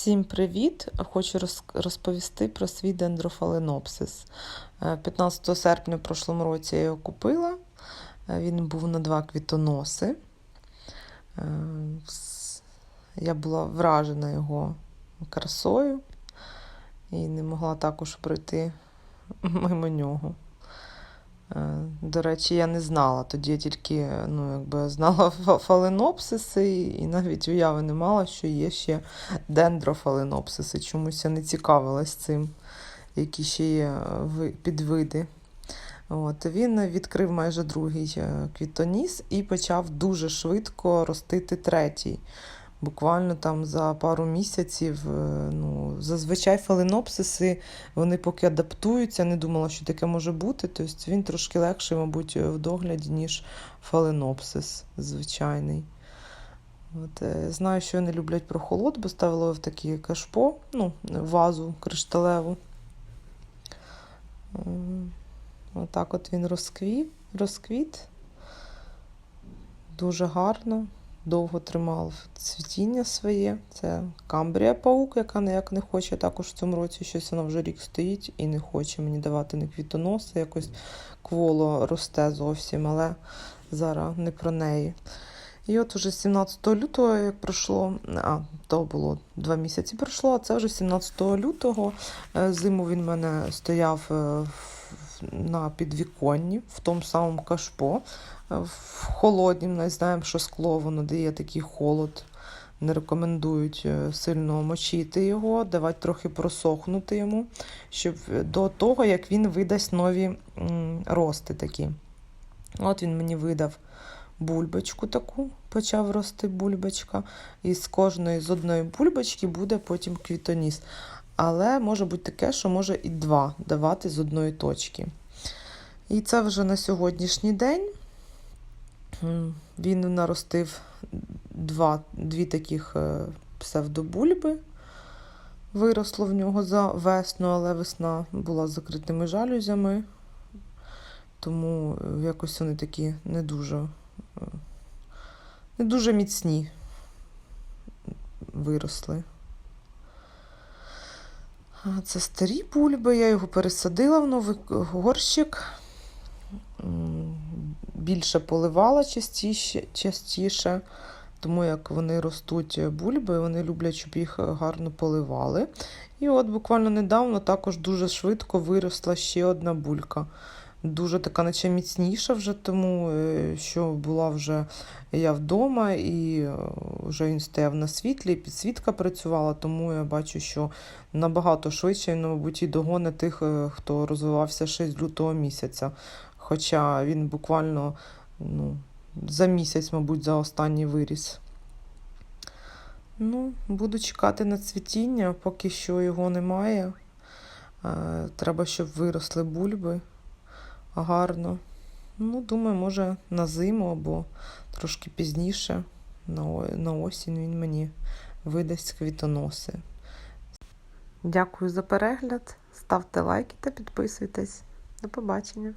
Всім привіт! Хочу розповісти про свій дендрофаленопсис. Е, 15 серпня в прошлому році я його купила. Е, Він був на два квітоноси. Е, Я була вражена його красою і не могла також пройти мимо нього. Е, До речі, я не знала. Тоді я тільки ну, якби знала фаленопсиси і навіть уяви не мала, що є ще дендрофаленопсиси. Чомусь я не цікавилась цим, які ще є підвиди. От, він відкрив майже другий е, квітоніс і почав дуже швидко ростити третій. Буквально там за пару місяців. е, Ну, зазвичай фаленопсиси, вони поки адаптуються, не думала, що таке може бути. Тобто він трошки легший, мабуть, в догляді, ніж фаленопсис звичайний. От, е, знаю, що вони люблять прохолод, бо ставила в такі кашпо, ну, вазу кришталеву. Отак от він розквів, розквіт. Дуже гарно. Довго тримав цвітіння своє. Це камбрія паук, яка ніяк не хоче. Також в цьому році щось вона вже рік стоїть і не хоче мені давати ні квітоноси. Якось кволо росте зовсім, але зараз не про неї. І от уже 17 лютого, як пройшло, а то було два місяці пройшло, а це вже 17 лютого. Е, Зиму він мене стояв е, на підвіконні, в тому самому кашпо, е, в холоднім, не знаємо, що скло воно дає такий холод. Не рекомендують е, сильно мочити його, давати трохи просохнути йому, щоб до того, як він видасть нові рости такі. От він мені видав бульбочку таку, почав рости бульбочка. І з кожної з одної бульбочки буде потім квітоніс. Але може бути таке, що може і два давати з одної точки. І це вже на сьогоднішній день. Він наростив два, дві таких е, псевдобульби. Виросло в нього за весну, але весна була з закритими жалюзями. Тому е, якось вони такі не дуже, е, не дуже міцні виросли. Це старі бульби, я його пересадила в новий горщик. Більше поливала частіше, частіше, тому як вони ростуть бульби, вони люблять, щоб їх гарно поливали. І от буквально недавно також дуже швидко виросла ще одна булька. Дуже така, наче міцніша вже, тому е, що була вже я вдома, і е, вже він стояв на світлі, і підсвітка працювала, тому я бачу, що набагато швидше, він, мабуть, і догоне тих, е, хто розвивався ще з лютого місяця. Хоча він буквально ну, за місяць, мабуть, за останній виріс. Ну, буду чекати на цвітіння, поки що його немає. Треба, щоб виросли бульби гарно. Ну, думаю, може на зиму або трошки пізніше, на, осінь він мені видасть квітоноси. Дякую за перегляд. Ставте лайки та підписуйтесь. До побачення.